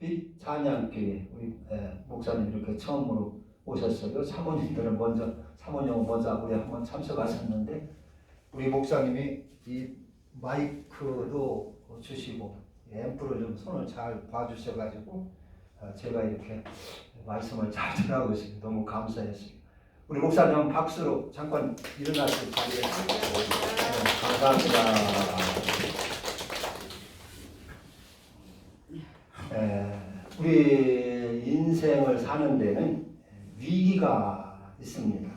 빛 찬양교회 우리 에, 목사님 이렇게 처음으로 오셨어요. 사모님들은 먼저 사모님은 먼저 우리 한번 참석하셨는데 우리 목사님이 이 마이크도 주시고 앰프를 좀 손을 잘 봐주셔가지고 어, 제가 이렇게 말씀을 잘 전하고 있습니다. 너무 감사했습니다. 우리 목사님 한 박수로 잠깐 일어나서 자리에 네, 감사합니다. 에, 우리 인생을 사는 데는 위기가 있습니다.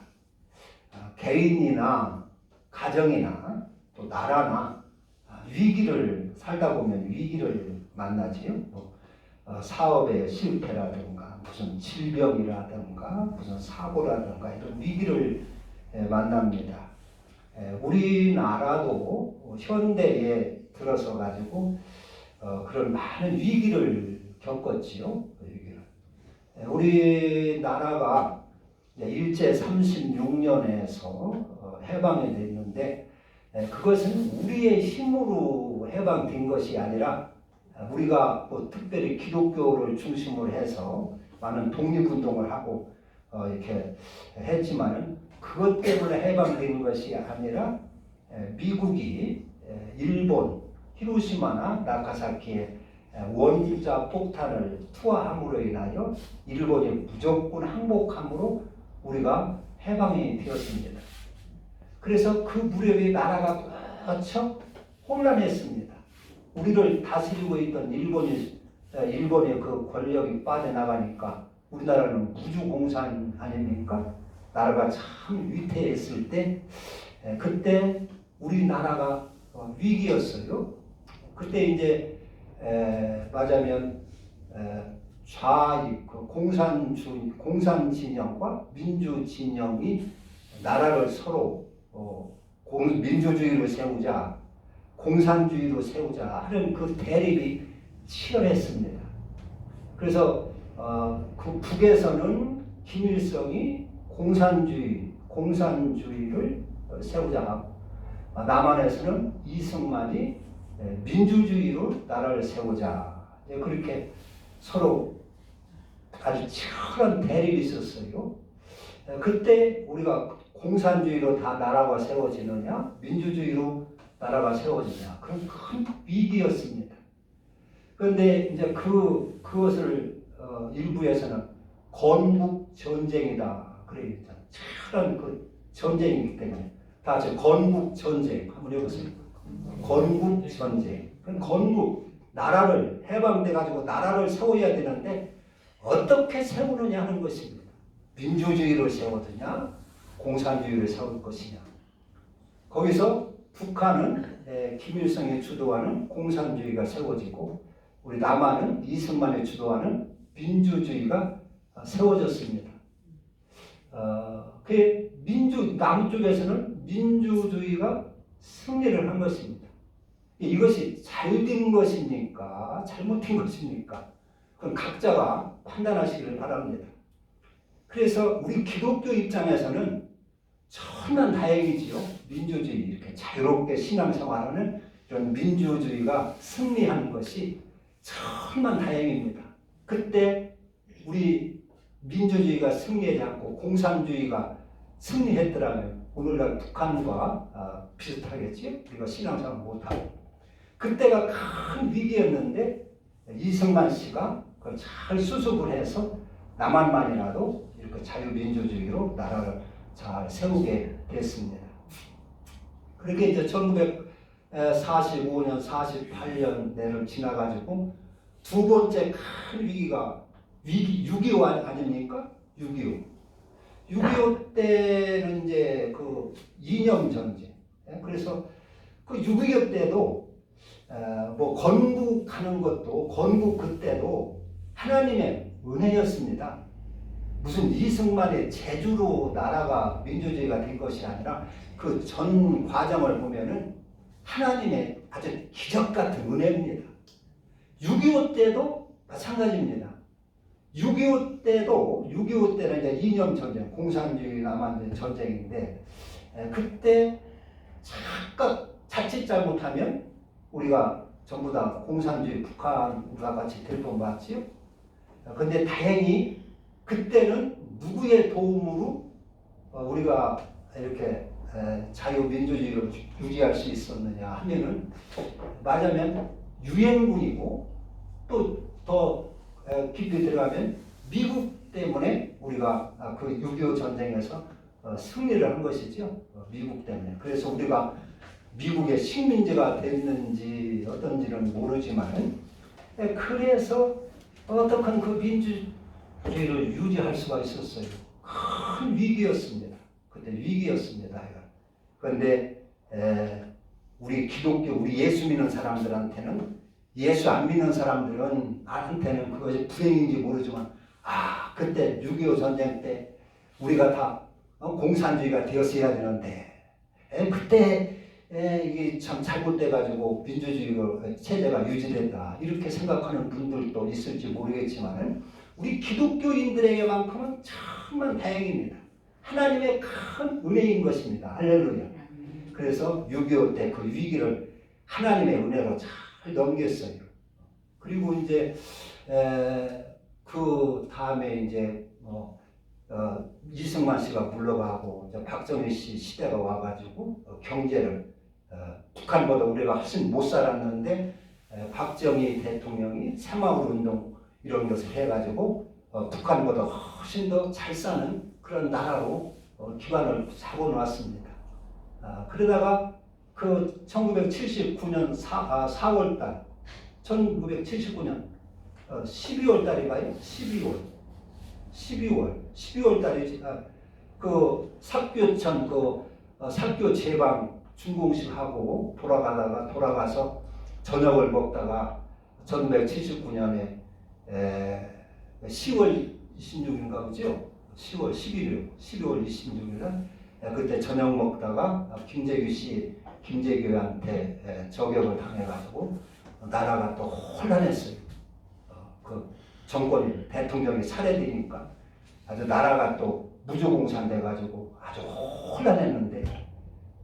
아, 개인이나 가정이나 또 나라나 아, 위기를 살다 보면 위기를 만나지요. 뭐, 어, 사업의 실패라든가 무슨 질병이라든가 무슨 사고라든가 이런 위기를 에, 만납니다. 에, 우리나라도 현대에 들어서 가지고 어, 그런 많은 위기를 겪었지요. 그. 에, 우리 나라가 이제 일제 36년에서 어, 해방이 됐는데 에, 그것은 우리의 힘으로 해방된 것이 아니라 아, 우리가 뭐 특별히 기독교를 중심으로 해서 많은 독립운동을 하고 어, 이렇게 했지만은 그것 때문에 해방된 것이 아니라 에, 미국이 에, 일본 히로시마나 나가사키에 원자 폭탄을 투하함으로 인하여 일본이 무조건 항복함으로 우리가 해방이 되었습니다. 그래서 그 무렵에 나라가 무척 혼란했습니다. 우리를 다스리고 있던 일본이 일본의 그 권력이 빠져나가니까 우리나라는 무주공산 아닙니까? 나라가 참 위태했을 때 에, 그때 우리나라가 어, 위기였어요. 그때 이제 에, 맞아면 에, 좌익 그 공산 주 공산 진영과 민주 진영이 나라를 서로 어, 공, 민주주의로 세우자 공산주의로 세우자 하는 그 대립이 치열했습니다. 그래서 어, 그 북에서는 김일성이 공산주의 공산주의를 세우자 아, 남한에서는 이승만이 예, 민주주의로 나라를 세우자 예, 그렇게 서로 아주 치열한 대립이 있었어요. 예, 그때 우리가 공산주의로 다 나라가 세워지느냐 민주주의로 나라가 세워지냐 그런 큰 위기였습니다. 그런데 이제 그 그것을 어, 일부에서는 건국 전쟁이다 그래 치열한 그 전쟁이기 때문에 다 같이 건국 전쟁 한번 해보세요. 건국 전쟁. 그럼 건국 나라를 해방돼 가지고 나라를 세워야 되는데 어떻게 세우느냐 하는 것입니다. 민주주의를 세우느냐, 공산주의를 세울 것이냐. 거기서 북한은 에, 김일성이 주도하는 공산주의가 세워지고 우리 남한은 이승만이 주도하는 민주주의가 어, 세워졌습니다. 어, 그 민주 남쪽에서는 민주주의가 승리를 한 것입니다. 이것이 잘 된 것입니까? 잘못된 것입니까? 그건 각자가 판단하시기를 바랍니다. 그래서 우리 기독교 입장에서는 천만 다행이지요. 민주주의 이렇게 자유롭게 신앙생활하는 이런 민주주의가 승리하는 것이 천만 다행입니다. 그때 우리 민주주의가 승리하지 않고 공산주의가 승리했더라면 오늘날 북한과 아, 비슷하겠지? 우리가 신앙생활 못하고 그때가 큰 위기였는데 이승만 씨가 그걸 잘 수습을 해서 남한만이라도 이렇게 자유민주주의로 나라를 잘 세우게 됐습니다. 그렇게 이제 1945년, 48년 내를 지나가지고 두 번째 큰 위기가 위기 6.25 아닙니까? 6.25. 6.25 때는 이제 그 이념 전쟁. 예, 그래서 그 6.25 때도 어, 뭐 건국하는 것도 건국 그때도 하나님의 은혜였습니다. 무슨 이승만의 제주로 나라가 민주주의가 된 것이 아니라 그 전 과정을 보면은 하나님의 아주 기적 같은 은혜입니다. 6.25 때도 마찬가지입니다. 6.25 때도 6.25 때는 이제 이념 전쟁, 공산주의 남한 전쟁인데 에, 그때 잠깐 자칫 잘못하면 우리가 전부 다 공산주의 북한과 같이 될 뻔 봤지요. 근데 다행히 그때는 누구의 도움으로 어, 우리가 이렇게 에, 자유민주주의를 유지할 수 있었느냐 하면은 말하자면 유엔군이고 또 더 깊이 들어가면 미국 때문에 우리가 아, 그6.25 전쟁에서 어, 승리를 한 것이죠. 어, 미국 때문에. 그래서 우리가 미국의 식민지가 됐는지 어떤지는 모르지만 에, 그래서 어떻게 그 민주주의를 유지할 수가 있었어요. 큰 위기였습니다. 그때 위기였습니다. 그런데 에, 우리 기독교, 우리 예수 믿는 사람들한테는 예수 안 믿는 사람들은 나한테는 그것이 불행인지 모르지만 아 그때 6.25 전쟁 때 우리가 다 어, 공산주의가 되었어야 되는데 에, 그때 에, 이게 참 잘못돼 가지고 민주주의가 체제가 유지된다 이렇게 생각하는 분들도 있을지 모르겠지만 우리 기독교인들에게만큼은 정말 다행입니다. 하나님의 큰 은혜인 것입니다. 할렐루야. 그래서 6.25 때 그 위기를 하나님의 은혜로 잘 넘겼어요. 그리고 이제 에, 그 다음에 이제 뭐 어, 이승만 씨가 물러가고 이제 박정희 씨 시대가 와가지고 어, 경제를 어, 북한보다 우리가 훨씬 못 살았는데 에, 박정희 대통령이 새마을 운동 이런 것을 해가지고 어, 북한보다 훨씬 더 잘 사는 그런 나라로 어, 기반을 잡아 놓았습니다. 아, 그러다가 그 1979년 4, 아, 4월 달 1979년 어, 12월 달인가요? 12월 12월 12월 달에 아, 그 사교천 그 어, 사교 제방 준공식 하고 돌아가다가 돌아가서 저녁을 먹다가 1979년에 에, 10월 26일인가 그죠? 10월 11일 12월 26일 그때 저녁 먹다가 김재규 씨 김재규한테 에, 저격을 당해가지고 나라가 또 혼란했어요. 어, 그 정권이 대통령이 살해되니까 아주 나라가 또 무조공산 돼가지고 아주 혼란했는데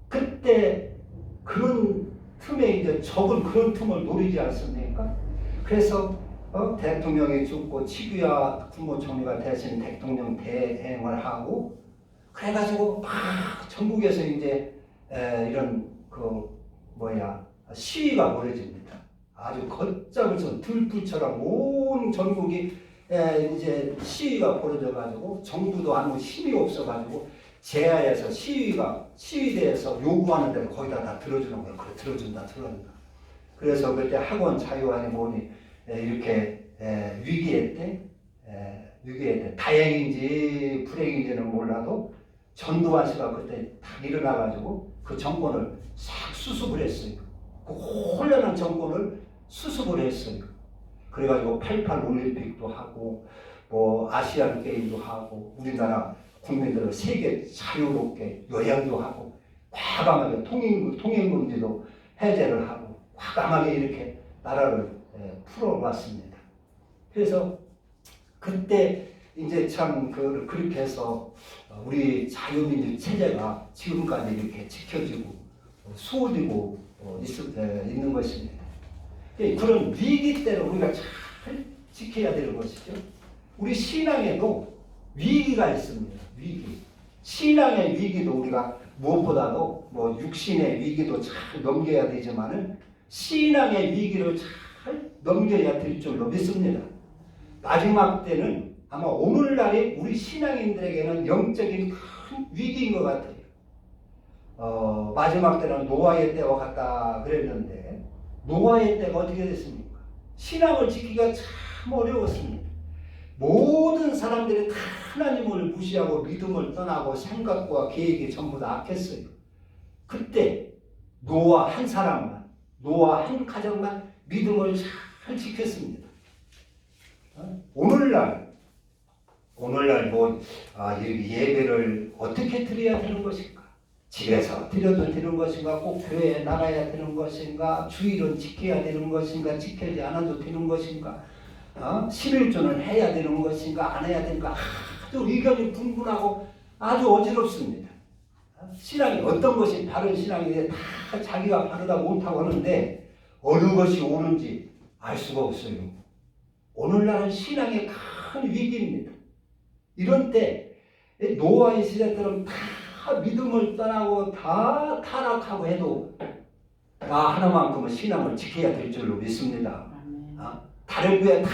그때 그런 틈에 이제 적은 그런 틈을 노리지 않습니까? 그래서 어, 대통령이 죽고 치규야 국무총리가 대신 대통령 대행을 하고 그래가지고 막 전국에서 이제 에, 이런 그 뭐야 시위가 벌어집니다. 아주 걷잡을선 들불처럼 온 전국이 에, 이제 시위가 벌어져가지고 정부도 아무 힘이 없어가지고 제야에서 시위가 시위대에서 요구하는 대로 거의 다, 다 들어주는 거예요. 그래 들어준다 들어준다. 그래서 그때 학원 자유환이 뭐니 에, 이렇게 에, 위기의 때 에, 위기의 때 다행인지 불행인지는 몰라도 전두환 씨가 그때 딱 일어나가지고 그 정권을 싹 수습을 했어요. 그 혼란한 정권을 수습을 했어요. 그래가지고 88 올림픽도 하고 뭐 아시안 게임도 하고 우리나라 국민들을 세계 자유롭게 여행도 하고 과감하게 통행 통행금지도 해제를 하고 과감하게 이렇게 나라를 예, 풀어왔습니다. 그래서 그때 이제 참 그, 그렇게 해서 우리 자유민주 체제가 지금까지 이렇게 지켜지고 어, 수호되고 어, 있는 것입니다. 예, 그런 위기 때는 우리가 잘 지켜야 되는 것이죠. 우리 신앙에도 위기가 있습니다. 위기. 신앙의 위기도 우리가 무엇보다도 뭐 육신의 위기도 잘 넘겨야 되지만은 신앙의 위기를 잘 넘겨야 될 줄로 믿습니다. 마지막 때는 아마 오늘날의 우리 신앙인들에게는 영적인 큰 위기인 것 같아요. 어, 마지막 때는 노아의 때와 같다 그랬는데 노아의 때가 어떻게 됐습니까? 신앙을 지키기가 참 어려웠습니다. 모든 사람들이 다 하나님을 무시하고 믿음을 떠나고 생각과 계획이 전부 다 악했어요. 그때 노아 한 사람만, 노아 한 가정만 믿음을 잘 지켰습니다. 어? 오늘날 오늘날 뭐 아, 예배를 어떻게 드려야 되는 것인가? 집에서 드려도 되는 것인가? 꼭 교회에 나가야 되는 것인가? 주일은 지켜야 되는 것인가? 지켜지 않아도 되는 것인가? 어? 11조는 해야 되는 것인가? 안 해야 되는가? 아주 의견이 분분하고 아주 어지럽습니다. 어? 신앙이 어떤 것이 바른 신앙인데 다 자기가 바르다고 옳다고 하는데 어느 것이 옳은지 알 수가 없어요. 오늘날은 신앙의 큰 위기입니다. 이런 때 노아의 시대처럼 다 믿음을 떠나고 다 타락하고 해도 나 하나만큼은 신앙을 지켜야 될 줄로 믿습니다. 아, 다른 교회 다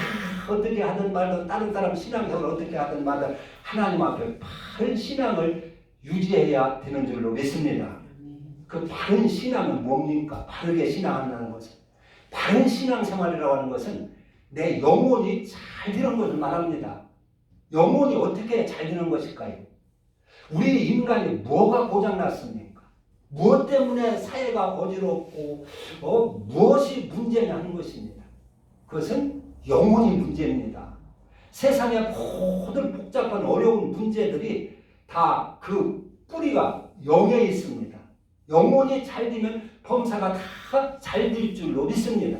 어떻게 하든 말든 다른 사람 신앙생활 어떻게 하든 말든 하나님 앞에 바른 신앙을 유지해야 되는 줄로 믿습니다. 그 바른 신앙은 뭡니까? 바르게 신앙한다는 것은 바른 신앙생활이라고 하는 것은 내 영혼이 잘 되는 것을 말합니다. 영혼이 어떻게 잘 되는 것일까요? 우리 인간이 뭐가 고장났습니까? 무엇 때문에 사회가 어지럽고 어, 무엇이 문제냐 하는 것입니다. 그것은 영혼이 문제입니다. 세상의 모든 복잡한 어려운 문제들이 다 그 뿌리가 영에 있습니다. 영혼이 잘 되면 범사가 다 잘 될 줄로 믿습니다.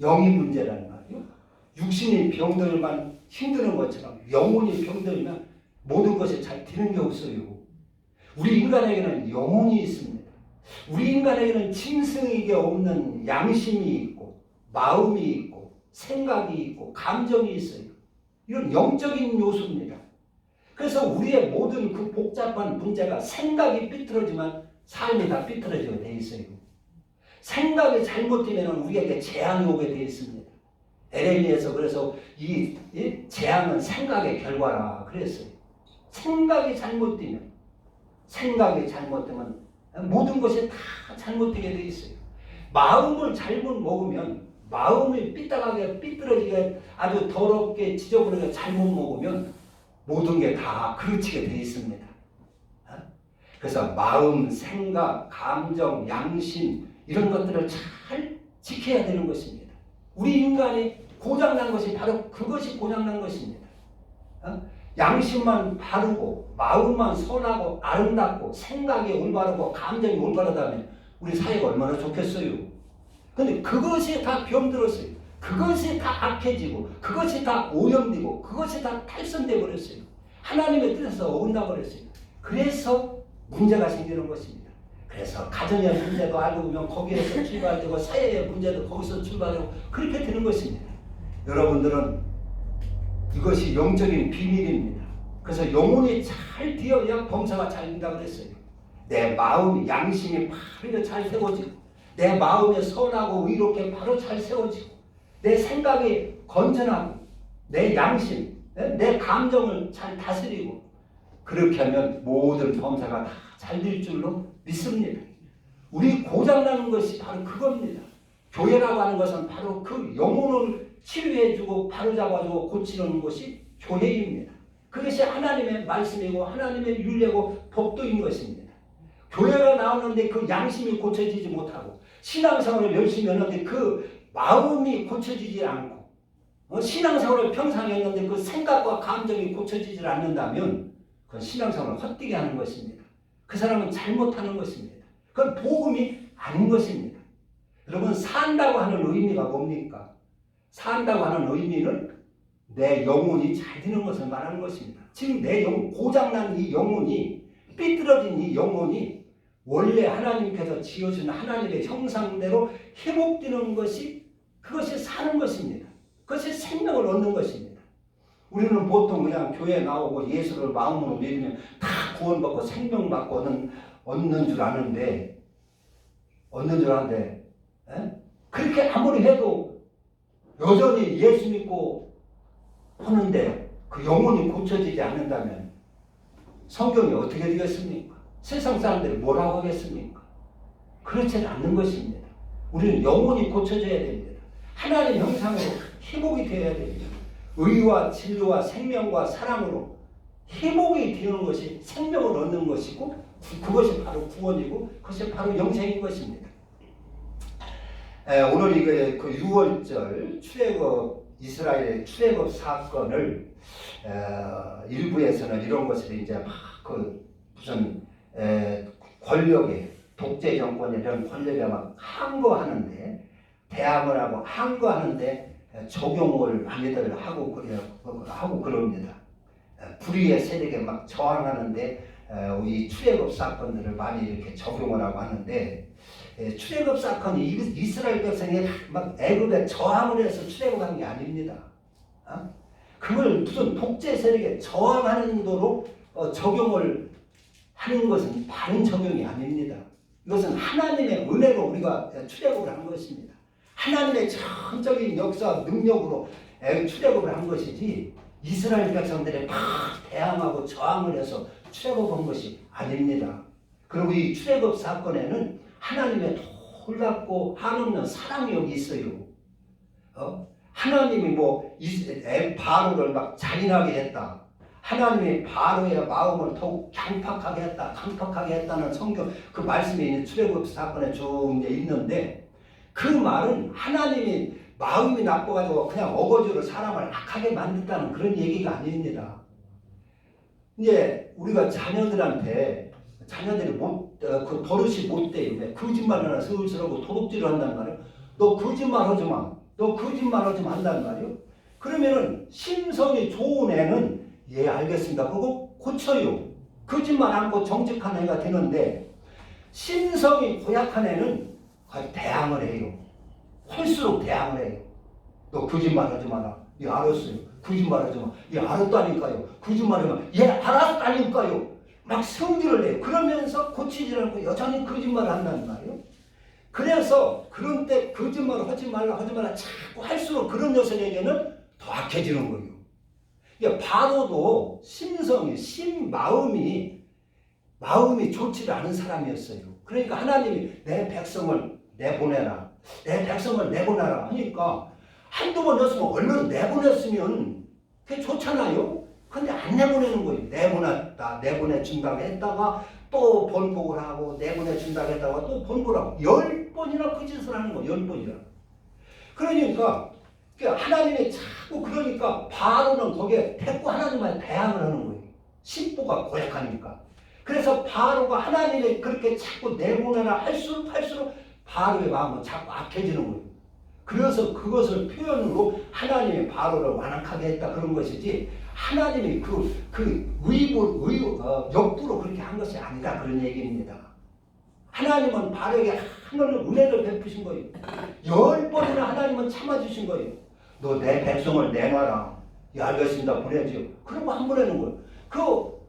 영이 문제라는 말이요. 육신이 병들만 힘드는 것처럼 영혼이 병들면 모든 것이 잘 되는 게 없어요. 우리 인간에게는 영혼이 있습니다. 우리 인간에게는 짐승에게 없는 양심이 있고 마음이 있고 생각이 있고 감정이 있어요. 이런 영적인 요소입니다. 그래서 우리의 모든 그 복잡한 문제가 생각이 삐뚤어지면 삶이 다 삐뚤어지게 돼 있어요. 생각이 잘못되면 우리에게 재앙이 오게 돼 있습니다. 에레미에서 그래서 이, 이 재앙은 생각의 결과라 그랬어요. 생각이 잘못되면 생각이 잘못되면 모든 것이 다 잘못되게 돼 있어요. 마음을 잘못 먹으면 마음이 삐딱하게 삐뚤어지게 아주 더럽게 지저분하게 잘못 먹으면 모든 게 다 그르치게 돼 있습니다. 어? 그래서 마음, 생각, 감정, 양심 이런 것들을 잘 지켜야 되는 것입니다. 우리 인간이 고장난 것이 바로 그것이 고장난 것입니다. 어? 양심만 바르고 마음만 선하고 아름답고 생각이 올바르고 감정이 올바르다면 우리 사회가 얼마나 좋겠어요. 근데 그것이 다 병들었어요. 그것이 다 악해지고 그것이 다 오염되고 그것이 다 탈선돼 버렸어요. 하나님의 뜻에서 어긋나 버렸어요. 그래서 문제가 생기는 것입니다. 그래서 가정의 문제도 알고 보면 거기에서 출발되고 사회의 문제도 거기서 출발되고 그렇게 되는 것입니다. 여러분들은 이것이 영적인 비밀입니다. 그래서 영혼이 잘 되어야 범사가 잘 된다고 그랬어요. 내 마음이 양심이 바르게 잘 세워지고 내 마음이 선하고 의롭게 바로 잘 세워지고 내 생각이 건전하고 내 양심, 내 감정을 잘 다스리고 그렇게 하면 모든 범사가 다 잘 될 줄로 믿습니다. 우리 고장나는 것이 바로 그겁니다. 교회라고 하는 것은 바로 그 영혼을 치료해주고 바로잡아주고 고치는 것이 교회입니다. 그것이 하나님의 말씀이고 하나님의 윤례고 법도인 것입니다. 교회가 나오는데 그 양심이 고쳐지지 못하고 신앙생활을 열심히 하는데 그 마음이 고쳐지지 않고 어, 신앙생활을 평상히 했는데 그 생각과 감정이 고쳐지지 않는다면 그건 신앙생활을 헛되게 하는 것입니다. 그 사람은 잘못하는 것입니다. 그건 복음이 아닌 것입니다. 여러분 산다고 하는 의미가 뭡니까? 산다고 하는 의미는 내 영혼이 잘 되는 것을 말하는 것입니다. 지금 내 영, 고장난 이 영혼이 삐뚤어진 이 영혼이 원래 하나님께서 지어준 하나님의 형상대로 회복되는 것이 그것이 사는 것입니다. 그것이 생명을 얻는 것입니다. 우리는 보통 그냥 교회 나오고 예수를 마음으로 믿으면 다 구원받고 생명받고 얻는, 줄 아는데 얻는 줄 아는데 에? 그렇게 아무리 해도 여전히 예수 믿고 하는데 그 영혼이 고쳐지지 않는다면 성경이 어떻게 되겠습니까? 세상 사람들이 뭐라고 하겠습니까? 그렇지 않는 것입니다. 우리는 영혼이 고쳐져야 됩니다. 하나님 형상으로 회복이 되어야 됩니다. 의와 진리와 생명과 사랑으로 회복이 되는 것이 생명을 얻는 것이고 그것이 바로 구원이고 그것이 바로 영생인 것입니다. 에, 오늘 이거 그 6월절 출애굽 이스라엘의 출애굽 사건을 에, 일부에서는 이런 것을 이제 막 그 무슨 에, 권력의 독재 정권의 이런 권력에 막 항거하는데 대항을 하고 항거하는데 적용을 많이들 하고 그래 하고 그럽니다. 에, 불의의 세력에 막 저항하는데 에, 이 출애굽 사건들을 많이 이렇게 적용을 하고 하는데 예, 출애굽 사건이 이- 이스라엘 백성이 막 애굽에 저항을 해서 출애굽한 게 아닙니다. 어? 그걸 무슨 독재 세력에 저항하는 도로 어, 적용을 하는 것은 바른 적용이 아닙니다. 이것은 하나님의 은혜로 우리가 출애굽을 한 것입니다. 하나님의 전적인 역사 능력으로 애- 출애굽을 한 것이지 이스라엘 백성들이 막 대항하고 저항을 해서 출애굽한 것이 아닙니다. 그리고 이 출애굽 사건에는 하나님의 놀랍고 한없는 사랑이 여기 있어요. 어? 하나님이 뭐 바로를 막 잔인하게 했다. 하나님이 바로의 마음을 더욱 강팍하게 했다. 강팍하게 했다는 성경 그 말씀이 출애굽 사건에 쭉 이제 있는데 그 말은 하나님이 마음이 나빠가지고 그냥 어거지로 사람을 악하게 만든다는 그런 얘기가 아닙니다. 이제 우리가 자녀들한테 자녀들이 못, 어, 그 버릇이 못 돼요. 왜? 거짓말 하나 슬슬하고 도둑질을 한단 말이에요. 너 거짓말 하지 마. 너 거짓말 하지 마 한단 말이에요. 그러면은 심성이 좋은 애는 예 알겠습니다. 그거 고쳐요. 거짓말 않고 정직한 애가 되는데 심성이 고약한 애는 대항을 해요. 할수록 대항을 해요. 너 거짓말 하지 마라. 예 알았어요. 거짓말 하지 마. 예 알았다니까요. 거짓말 하지 마. 예 알았다니까요. 막 성질을 내요. 그러면서 고치지 않고 여전히 거짓말을 한다는 말이에요. 그래서 그런 때 거짓말을 하지 말라 하지 말라 자꾸 할수록 그런 녀석에게는 더 악해지는 거예요. 이게 바로도 심성이 심 마음이 마음이 좋지 않은 사람이었어요. 그러니까 하나님이 내 백성을 내보내라. 내 백성을 내보내라 하니까 한두 번 넣었으면 얼른 내보냈으면 그게 좋잖아요. 근데 안 내보내는 거예요. 내보 냈다, 내보내준다고 했다가 또 번복을 하고 내보내준다고 했다가 또 번복을 하고 열 번이나 그 짓을 하는 거예요. 열 번이나. 그러니까 그 하나님이 자꾸 그러니까 바로는 거기에 대꾸 하나님한테 대항을 하는 거예요. 신부가 고약하니까. 그래서 바로가 하나님이 그렇게 자꾸 내보내라 할수록 할수록 바로의 마음은 자꾸 악해지는 거예요. 그래서 그것을 표현으로 하나님이 바로를 완악하게 했다 그런 것이지 하나님이 그, 그 의부, 의, 어, 역부로 그렇게 한 것이 아니다 그런 얘기입니다. 하나님은 바로에게 하늘의 은혜를 베푸신 거예요. 열 번이나 하나님은 참아주신 거예요. 너 내 백성을 내놔라. 예, 알겠습니다. 보내지요. 한번 하는 거예요. 그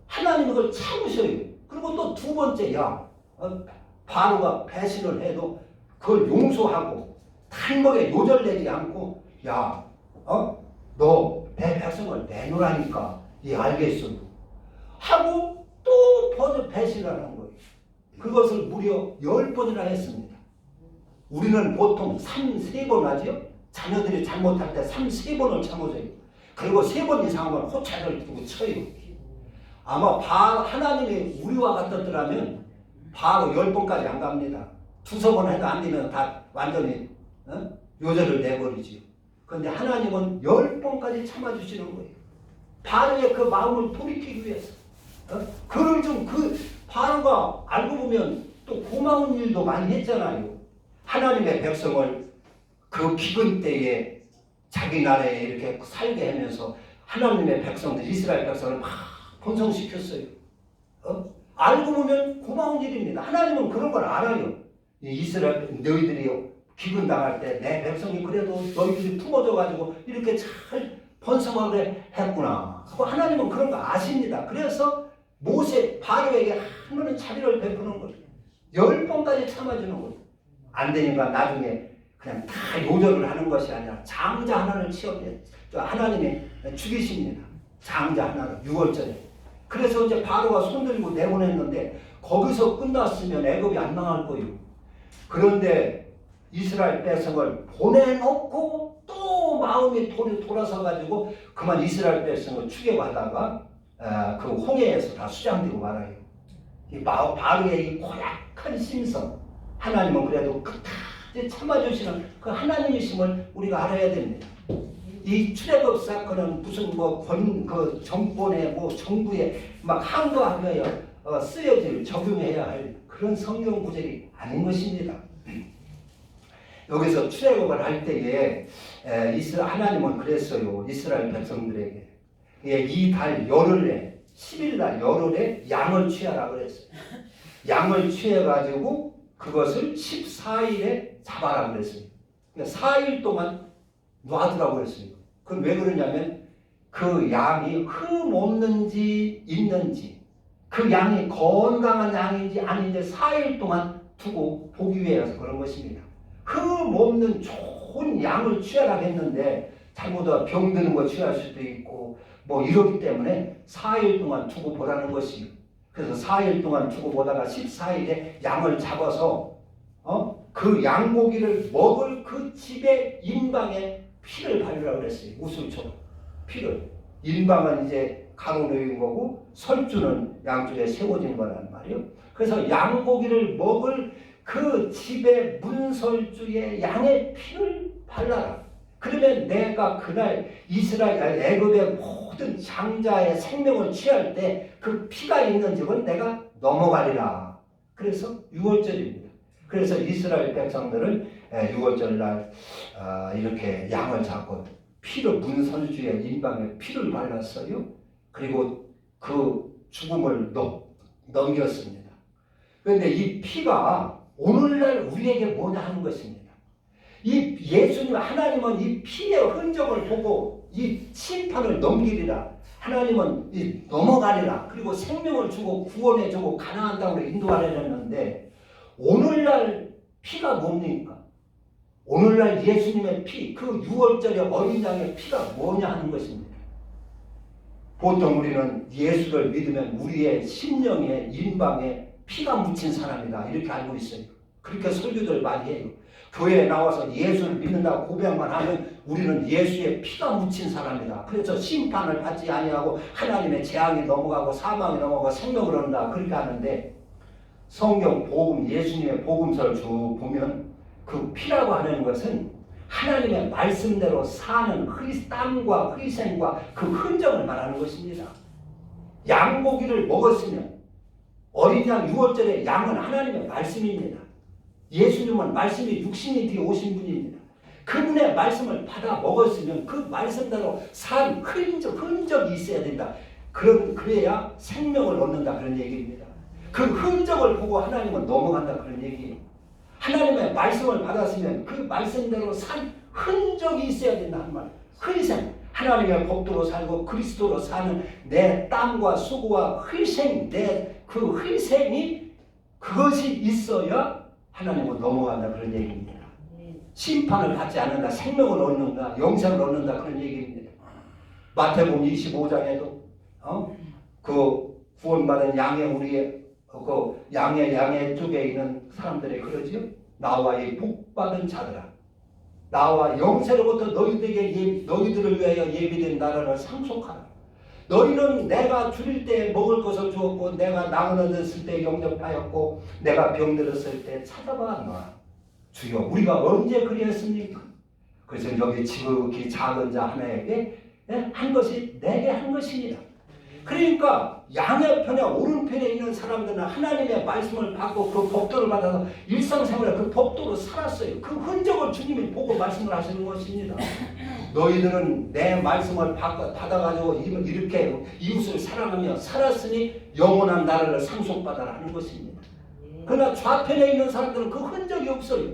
하나님은 그걸 참으셔요. 그리고 또 두 번째, 야, 어, 바로가 배신을 해도 그걸 용서하고 탈목에 요절내지 않고, 야, 어, 너 내 백성을 내놓으라니까. 예, 알겠어요. 하고 또 번을 배신을 하는 거예요. 그것을 무려 열 번이나 했습니다. 우리는 보통 3, 세번 하죠? 자녀들이 잘못할 때 3, 세번을 참으세요. 그리고 세번 이상은 호차를 두고 쳐요. 아마 바, 하나님이 우리와 같았더라면 바로 열 번까지 안 갑니다. 두세 번 해도 안 되면 다 완전히 어? 요절을 내버리지요. 그런데 하나님은 열 번까지 참아주시는 거예요. 바로의 그 마음을 돌이키기 위해서. 어? 그를 좀 그 바로가 알고 보면 또 고마운 일도 많이 했잖아요. 하나님의 백성을 그 기근 때에 자기 나라에 이렇게 살게 하면서 하나님의 백성들 이스라엘 백성을 막 번성시켰어요. 어? 알고 보면 고마운 일입니다. 하나님은 그런 걸 알아요. 이 이스라엘 너희들이 기근 당할 때 내 백성이 그래도 너희들이 품어져 가지고 이렇게 잘 번성하게 했구나. 하나님은 그런 거 아십니다. 그래서 모세 바로에게 하나는 자비를 베푸는 거예요. 열 번까지 참아주는 거예요. 안 되니까 나중에 그냥 다 요절을 하는 것이 아니라 장자 하나를 취업해 하나님이 죽이십니다. 장자 하나를 6월절에. 그래서 이제 바로가 손들고 내보냈는데 거기서 끝났으면 애굽이 안 망할 거예요. 그런데 이스라엘 백성을 보내놓고 또 마음이 돌아서 가지고 그만 이스라엘 백성을 추격하다가 아, 그 홍해에서 다 수장되고 말아요. 이 바- 바로의 이 고약한 심성 하나님은 그래도 끝까지 참아주시는 그 하나님이심을 우리가 알아야 됩니다. 이 출애굽 사건은 무슨 뭐 권 그 정권의 뭐 정부에 막 항거하며 어, 쓰여질 적용해야 할 그런 성경 구절이 아닌 것입니다. 여기서 출애굽을 할 때에 에, 이스라 하나님은 그랬어요 이스라엘 백성들에게 예, 이달 열흘에 10일 날 열흘에 양을 취하라 그랬어요. 양을 취해 가지고 그것을 14일에 잡아라 그랬어요. 그러니까 4일 동안 놔두라고 그랬어요. 그건 왜 그러냐면 그 양이 흠 없는지 있는지 그 양이 건강한 양인지 아닌지 4일 동안 두고 보기 위해서 그런 것입니다. 흠 없는 좋은 양을 취하라 했는데 잘못하다 병드는 거 취할 수도 있고 뭐 이러기 때문에 4일 동안 두고 보라는 것이요. 그래서 4일 동안 두고 보다가 14일에 양을 잡아서 어? 그 양고기를 먹을 그 집의 인방에 피를 바르라고 그랬어요. 우슬처럼 피를. 인방은 이제 가로놓인 거고 설주는 양쪽에 세워진 거란 말이에요. 그래서 양고기를 먹을 그 집의 문설주의 양의 피를 발라라. 그러면 내가 그날 이스라엘 애굽의 모든 장자의 생명을 취할 때 그 피가 있는 집은 내가 넘어가리라. 그래서 6월절입니다. 그래서 이스라엘 백성들은 6월절 날 아, 이렇게 양을 잡고 피를 문설주의 인방에 피를 발랐어요. 그리고 그 죽음을 넘, 넘겼습니다. 그런데 이 피가 오늘날 우리에게 뭐냐 하는 것입니다. 이 예수님 하나님은 이 피의 흔적을 보고 이 심판을 넘기리라. 하나님은 이 넘어가리라. 그리고 생명을 주고 구원해 주고 가나안 땅으로 인도하려는데 오늘날 피가 뭡니까? 오늘날 예수님의 피, 그 6월절의 어린 양의 피가 뭐냐 하는 것입니다. 보통 우리는 예수를 믿으면 우리의 심령에 인방에 피가 묻힌 사람이다 이렇게 알고 있어요. 그렇게 설교들 많이 해요. 교회에 나와서 예수를 믿는다고 고백만 하면 우리는 예수의 피가 묻힌 사람이다. 그래서 심판을 받지 아니하고 하나님의 재앙이 넘어가고 사망이 넘어가고 생명을 얻는다. 그렇게 하는데 성경 복음 예수님의 복음서를 쭉 보면 그 피라고 하는 것은 하나님의 말씀대로 사는 의 땀과 희생과 그 흔적을 말하는 것입니다. 양고기를 먹었으면 어린 양 6월절에 양은 하나님의 말씀입니다. 예수님은 말씀이 육신이 되어 오신 분입니다. 그분의 말씀을 받아 먹었으면 그 말씀대로 산 흔적, 흔적이 있어야 된다. 그런, 그래야 생명을 얻는다. 그런 얘기입니다. 그 흔적을 보고 하나님은 넘어간다. 그런 얘기예요. 하나님의 말씀을 받았으면 그 말씀대로 산 흔적이 있어야 된다는 말. 희생. 하나님의 법도로 살고 그리스도로 사는 내 땀과 수고와 희생, 내 그 희생이 그것이 있어야 하나님은 넘어간다 그런 얘기입니다. 심판을 받지 않는다, 생명을 얻는다, 영생을 얻는다 그런 얘기입니다. 마태복음 25장에도 어? 그 구원받은 양의 우리의 그 양의 양의 쪽에 있는 사람들이 그러지요. 나와 이 복받은 자들아, 나와 영세로부터 너희들에게 예, 너희들을 위하여 예비된 나라를 상속하라. 너희는 내가 줄일 때 먹을 것을 주었고 내가 나무는 얻었을 때 영접하였고 내가 병들었을 때 찾아봐 놔. 주여 우리가 언제 그리했습니까? 그래서 여기 지극히 작은 자 하나에게 예, 한 것이 내게 한 것이니라. 그러니까 양의 편에 오른편에 있는 사람들은 하나님의 말씀을 받고 그 법도를 받아서 일상생활에 그 법도로 살았어요. 그 흔적을 주님이 보고 말씀을 하시는 것입니다. 너희들은 내 말씀을 받- 받아가지고 이렇게 이웃을 사랑하며 살았으니 영원한 나라를 상속받아라 하는 것입니다. 그러나 좌편에 있는 사람들은 그 흔적이 없어요.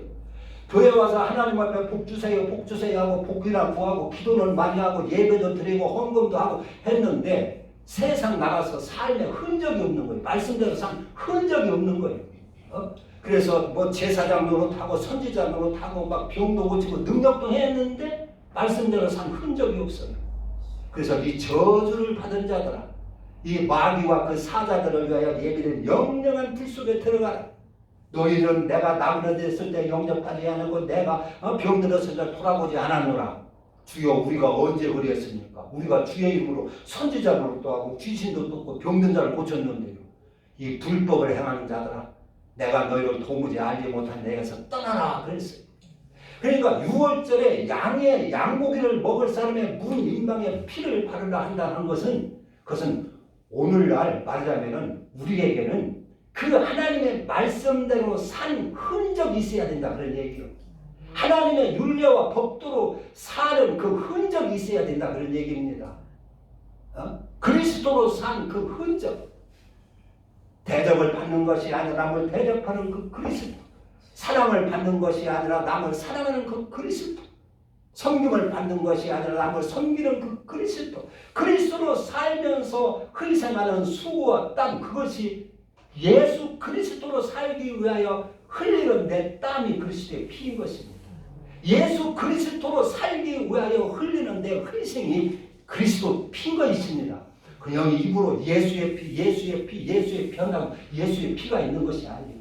교회 와서 하나님 앞에 복 주세요, 복 주세요 하고 복이나 구하고 기도를 많이 하고 예배도 드리고 헌금도 하고 했는데 세상 나가서 삶에 흔적이 없는 거예요. 말씀대로 산 흔적이 없는 거예요. 어? 그래서 뭐 제사장 노릇하고 선지자 노릇하고 막 병도 고치고 능력도 했는데 말씀대로 산 흔적이 없어요. 그래서 이 저주를 받은 자들아 이 마귀와 그 사자들을 위하여 예비된 영영한 불 속에 들어가라. 너희는 내가 나그네 됐을 때 영접하지 않고 내가 어, 병들었을 때 돌아보지 않았노라. 주여 우리가 언제 그랬습니까? 우리가 주의 이름으로 선지자 노릇도 하고 귀신도 쫓고 병든 자를 고쳤는데요. 이 불법을 행하는 자들아 내가 너희를 도무지 알지 못한 내게서 떠나라 그랬어요. 그러니까 6월절에 양의 양고기를 먹을 사람의 문 인방에 피를 바르라 한다는 것은 그것은 오늘날 말하자면은 우리에게는 그 하나님의 말씀대로 산 흔적이 있어야 된다 그런 얘기요. 하나님의 윤례와 법도로 사는 그 흔적이 있어야 된다 그런 얘기입니다. 어? 그리스도로 산 그 흔적. 대접을 받는 것이 아니라 남을 대접하는 그 그리스도. 사랑을 받는 것이 아니라 남을 사랑하는 그 그리스도 섬김을 받는 것이 아니라 남을 섬기는 그 그리스도 그리스도로 살면서 희생하는 수고와 땀 그것이 예수 그리스도로 살기 위하여 흘리는 내 땀이 그리스도의 피인 것입니다. 예수 그리스도로 살기 위하여 흘리는 내 희생이 그리스도 피인 것입니다. 그냥 입으로 예수의 피, 예수의 피, 예수의 피 한다고 예수의 피가 있는 것이 아니에요.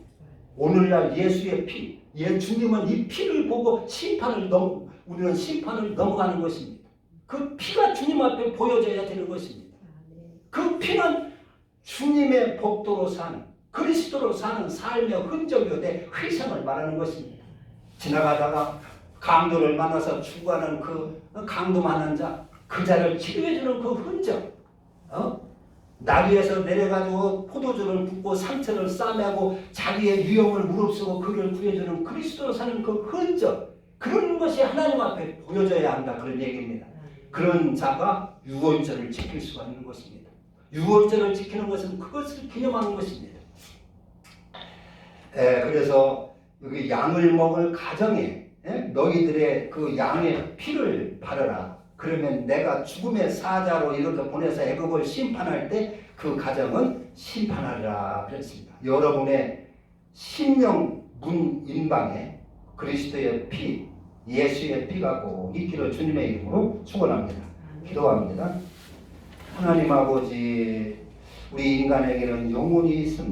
오늘날 예수의 피, 예, 주님은 이 피를 보고 심판을 넘, 우리는 심판을 넘어가는 것입니다. 그 피가 주님 앞에 보여져야 되는 것입니다. 그 피는 주님의 복도로 사는, 그리스도로 사는 삶의 흔적이 돼 희생을 말하는 것입니다. 지나가다가 강도를 만나서 추구하는 그 강도 많은 자, 그 자를 치료해주는 그 흔적, 어? 나귀에서 내려가지고 포도주를 붓고 상처를 싸매고 자기의 위험을 무릅쓰고 그를 구해주는 그리스도로 사는 그 흔적 그런 것이 하나님 앞에 보여져야 한다 그런 얘기입니다. 그런 자가 유월절을 지킬 수가 있는 것입니다. 유월절을 지키는 것은 그것을 기념하는 것입니다. 에, 그래서 여기 양을 먹을 가정에 에? 너희들의 그 양의 피를 바르라. 그러면 내가 죽음의 사자로 이렇게 보내서 애굽을 심판할 때 그 가정은 심판하리라 그랬습니다. 여러분의 심령 문 인방에 그리스도의 피, 예수의 피가 꼭 있기를 주님의 이름으로 축원합니다. 기도합니다. 하나님 아버지, 우리 인간에게는 영혼이 있습니다.